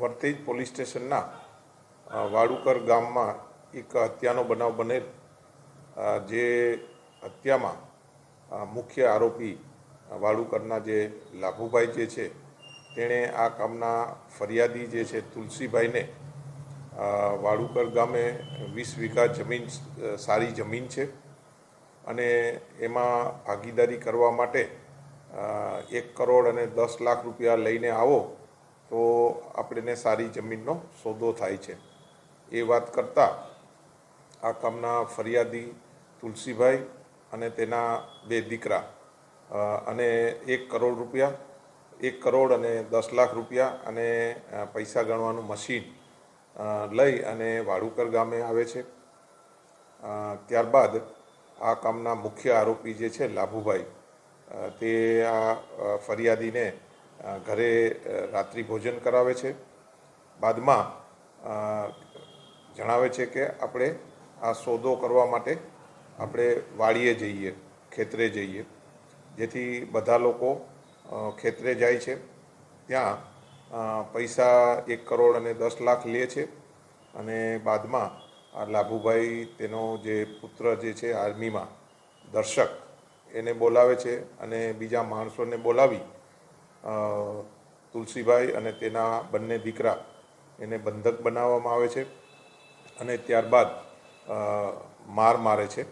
Vartej police સ્ટેશનના વાડુકર ગામમાં એક હત્યાનો બનાવ બનેલ. જે હત્યામાં મુખ્ય આરોપી વાડુકરના જે લાભુભાઈ જે છે, તેણે આ કામના ફરિયાદી જે છે તુલસીભાઈને વાડુકર ગામે વીસ વીઘા જમીન સારી જમીન છે. અને એમાં ભાગીદારી કરવા માટે એક કરોડ અને દસ લાખ રૂપિયા લઈને આવો. તો આપણને સારી જમીનનો સોદો થાય છે. એ વાત કરતાં આ કામના ફરિયાદી તુલસીભાઈ અને તેના બે દીકરા અને એક કરોડ રૂપિયા, એક કરોડ અને દસ લાખ રૂપિયા અને પૈસા ગણવાનું મશીન લઈ અને વાડુકર ગામે આવે છે. ત્યારબાદ આ કામના મુખ્ય આરોપી જે છે લાભુભાઈ તે આ ફરિયાદીને ઘરે રાત્રિ ભોજન કરાવે છે. બાદમાં જણાવે છે કે આપણે આ સોદો કરવા માટે આપણે વાડીએ જઈએ, ખેતરે જઈએ. જેથી બધા લોકો ખેતરે જાય છે. ત્યાં પૈસા એક કરોડ અને દસ લાખ લે છે. અને બાદમાં, આ લાભુભાઈ તેનો જે પુત્ર જે છે, આર્મીમાં દર્શક, એને બોલાવે છે અને બીજા માણસોને બોલાવી તુલસીભાઈ અને તેના બંને દીકરા એને બંધક બનાવવામાં આવે છે અને ત્યારબાદ માર મારે છે.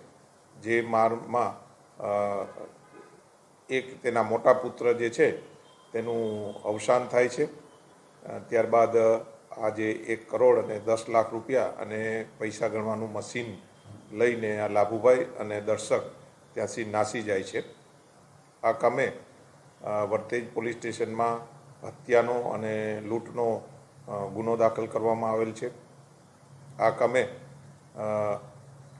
જે મારમાં એક તેના મોટા પુત્ર જે છે તેનું અવસાન થાય છે. ત્યારબાદ આ જે એક કરોડ અને દસ લાખ રૂપિયા અને પૈસા ગણવાનું મશીન લઈને આ લાભુભાઈ અને દર્શક ત્યાંથી નાસી જાય છે. આ કામે વર્તેજ પોલીસ સ્ટેશનમાં હત્યાનો અને લૂંટનો ગુનો દાખલ કરવામાં આવેલ છે. આ કામે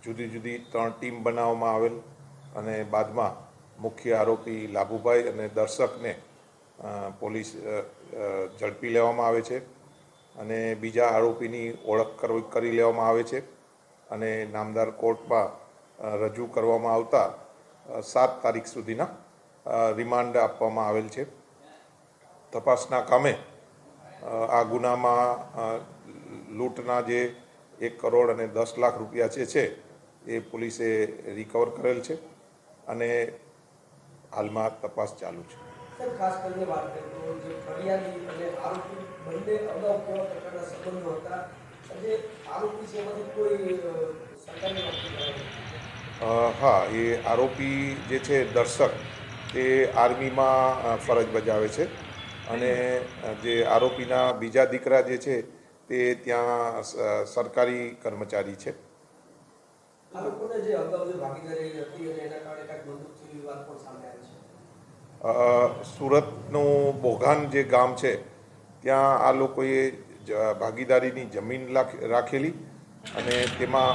જુદી જુદી ત્રણ ટીમ બનાવવામાં આવેલ અને બાદમાં મુખ્ય આરોપી લાભુભાઈ અને દર્શકને પોલીસ ઝડપી લેવામાં આવે છે અને બીજા આરોપીની ઓળખ કરી લેવામાં આવે છે અને નામદાર કોર્ટમાં રજૂ કરવામાં આવતા સાત તારીખ સુધીના રિમાન્ડ આપવામાં આવેલ છે. તપાસના કામે આ ગુનામાં લૂંટના જે એક કરોડ અને દસ લાખ રૂપિયા જે છે એ પોલીસે રિકવર કરેલ છે અને હાલમાં તપાસ ચાલુ છે. ખાસ કરીને વાત કરીએ જે ફરિયાદી અને આરોપી બંને અગાઉ કેવા પ્રકારના સંબંધો હતા? જે આરોપી છે એમાંથી કોઈ સરકારી નોકરી ધરાવે છે? અ, હા એ આરોપી જે છે દર્શક તે આર્મીમાં ફરજ બજાવે છે અને જે આરોપીના બીજા દીકરા જે છે તે ત્યાં સરકારી કર્મચારી છે આ લોકોને જે અગાઉ જે ભાગીદારી હતી અને એના કારણે કાંઈક બંદૂકથી વિવાદ પણ સામે આવે છે અ, સુરતનું બોઘાન જે ગામ છે ત્યાં આ લોકોએ ભાગીદારીની જમીન રાખેલી અને તેમાં